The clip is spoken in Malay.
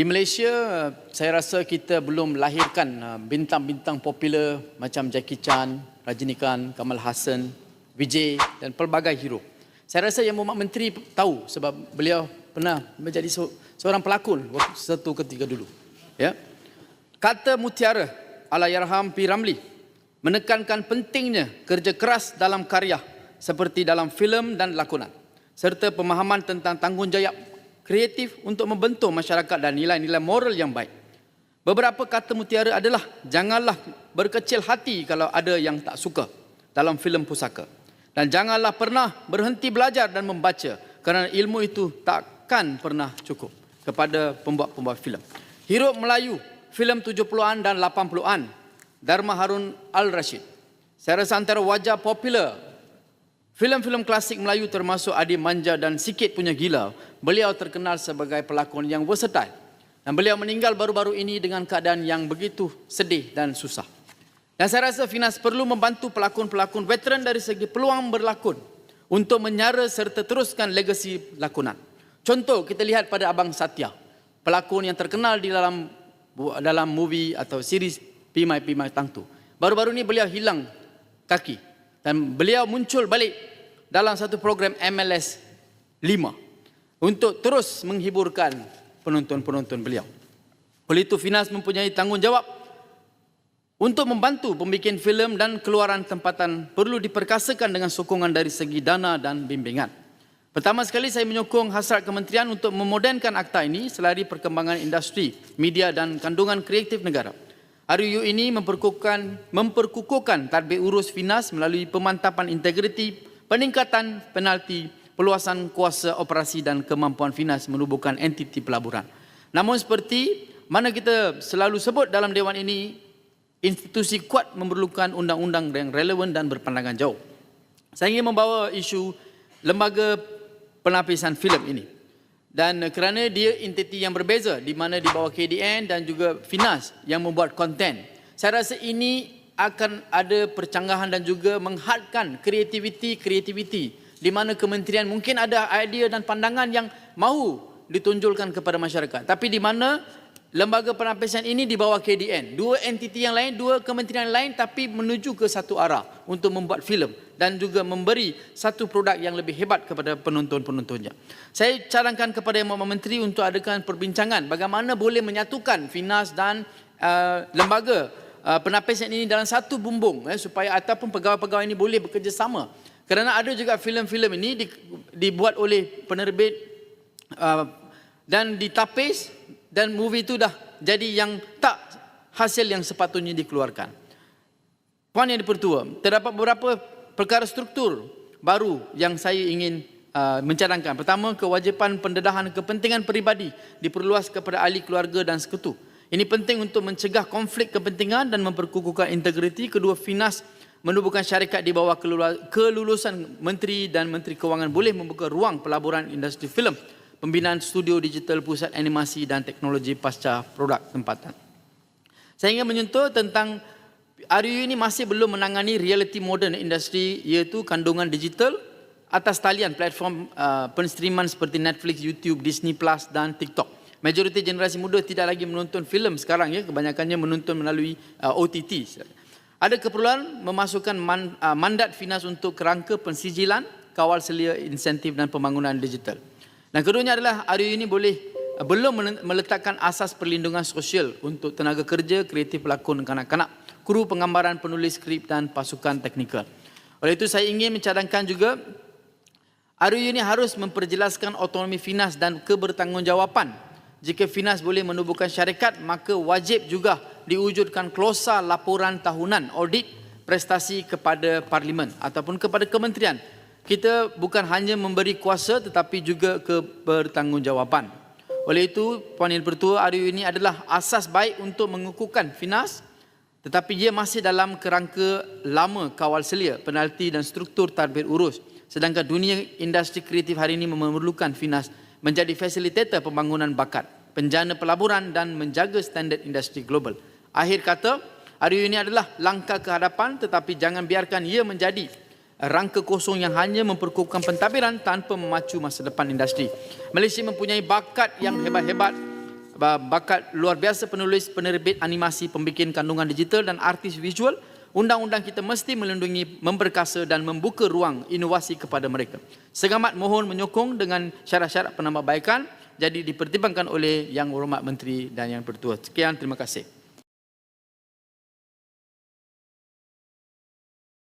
Di Malaysia, saya rasa kita belum lahirkan uh, bintang-bintang popular macam Jackie Chan, Rajinikan, Kamal Hassan, Vijay dan pelbagai hero. Saya rasa yang Muhammad Menteri tahu sebab beliau pernah menjadi se- seorang pelakon waktu satu ketika dulu. Ya. Kata Mutiara Allahyarham P. Ramli menekankan pentingnya kerja keras dalam karya seperti dalam filem dan lakonan serta pemahaman tentang tanggungjawab kreatif untuk membentuk masyarakat dan nilai-nilai moral yang baik. Beberapa kata mutiara adalah janganlah berkecil hati kalau ada yang tak suka dalam filem pusaka. Dan janganlah pernah berhenti belajar dan membaca kerana ilmu itu takkan pernah cukup kepada pembuat-pembuat filem. Hirup Melayu, filem 70-an dan 80-an, Dharma Harun Al-Rashid. Saya rasa antara wajah popular Filem-filem klasik Melayu termasuk Adi Manja dan Sikit Punya Gila, beliau terkenal sebagai pelakon yang versatile. Dan beliau meninggal baru-baru ini dengan keadaan yang begitu sedih dan susah. Dan saya rasa Finas perlu membantu pelakon-pelakon veteran dari segi peluang berlakon untuk menyara serta teruskan legasi lakonan. Contoh kita lihat pada Abang Satya, pelakon yang terkenal di dalam dalam movie atau series Pimai Pimai Tangtu. Baru-baru ini beliau hilang kaki dan beliau muncul balik dalam satu program MLS 5 untuk terus menghiburkan penonton-penonton beliau. Oleh itu Finas mempunyai tanggungjawab untuk membantu pembikin filem dan keluaran tempatan perlu diperkasakan dengan sokongan dari segi dana dan bimbingan. Pertama sekali saya menyokong hasrat kementerian untuk memodernkan akta ini selari perkembangan industri, media dan kandungan kreatif negara. RUU ini memperkukuhkan, memperkukuhkan tadbir urus Finas melalui pemantapan integriti, peningkatan penalti, peluasan kuasa operasi dan kemampuan Finas menubuhkan entiti pelaburan. Namun seperti mana kita selalu sebut dalam Dewan ini, institusi kuat memerlukan undang-undang yang relevan dan berpandangan jauh. Saya ingin membawa isu lembaga penapisan filem ini. Dan kerana dia entiti yang berbeza di mana di bawah KDN dan juga Finas yang membuat konten. Saya rasa ini akan ada percanggahan dan juga menghadkan kreativiti-kreativiti di mana kementerian mungkin ada idea dan pandangan yang mahu ditunjulkan kepada masyarakat. Tapi di mana lembaga penapisan ini di bawah KDN. Dua entiti yang lain, dua kementerian lain tapi menuju ke satu arah untuk membuat filem dan juga memberi satu produk yang lebih hebat kepada penonton-penontonnya. Saya cadangkan kepada Yang Mohd Menteri untuk adakan perbincangan bagaimana boleh menyatukan Finas dan uh, lembaga uh, penapisan ini dalam satu bumbung eh, supaya ataupun pegawai-pegawai ini boleh bekerjasama. Kerana ada juga filem-filem ini di, dibuat oleh penerbit uh, dan ditapis dan movie itu dah jadi yang tak hasil yang sepatutnya dikeluarkan. Puan yang dipertua, terdapat beberapa perkara struktur baru yang saya ingin uh, mencadangkan. Pertama, kewajipan pendedahan kepentingan peribadi diperluas kepada ahli keluarga dan sekutu. Ini penting untuk mencegah konflik kepentingan dan memperkukuhkan integriti. Kedua, Finas menubuhkan syarikat di bawah kelulusan Menteri dan Menteri Kewangan boleh membuka ruang pelaburan industri filem pembinaan studio digital pusat animasi dan teknologi pasca produk tempatan. Saya ingin menyentuh tentang RU ini masih belum menangani reality modern industri iaitu kandungan digital atas talian platform uh, penstreaman seperti Netflix, YouTube, Disney Plus dan TikTok. Majoriti generasi muda tidak lagi menonton filem sekarang ya, kebanyakannya menonton melalui uh, OTT. Ada keperluan memasukkan man, uh, mandat Finas untuk kerangka pensijilan, kawal selia insentif dan pembangunan digital. Dan keduanya adalah RU ini boleh uh, belum meletakkan asas perlindungan sosial untuk tenaga kerja, kreatif pelakon kanak-kanak, kru penggambaran, penulis skrip dan pasukan teknikal. Oleh itu saya ingin mencadangkan juga RU ini harus memperjelaskan autonomi Finas dan kebertanggungjawapan. Jika Finas boleh menubuhkan syarikat, maka wajib juga diwujudkan klausa laporan tahunan audit prestasi kepada parlimen ataupun kepada kementerian kita bukan hanya memberi kuasa tetapi juga kebertanggungjawaban. Oleh itu, Puan Yang Pertua, RU ini adalah asas baik untuk mengukuhkan Finas tetapi dia masih dalam kerangka lama kawal selia, penalti dan struktur tadbir urus. Sedangkan dunia industri kreatif hari ini memerlukan Finas menjadi fasilitator pembangunan bakat, penjana pelaburan dan menjaga standard industri global. Akhir kata, hari ini adalah langkah ke hadapan tetapi jangan biarkan ia menjadi rangka kosong yang hanya memperkukuhkan pentadbiran tanpa memacu masa depan industri. Malaysia mempunyai bakat yang hebat-hebat bakat luar biasa penulis, penerbit animasi, pembikin kandungan digital dan artis visual. Undang-undang kita mesti melindungi, memperkasa dan membuka ruang inovasi kepada mereka. Segamat mohon menyokong dengan syarat-syarat penambahbaikan jadi dipertimbangkan oleh yang hormat menteri dan yang bertuah. Sekian, terima kasih.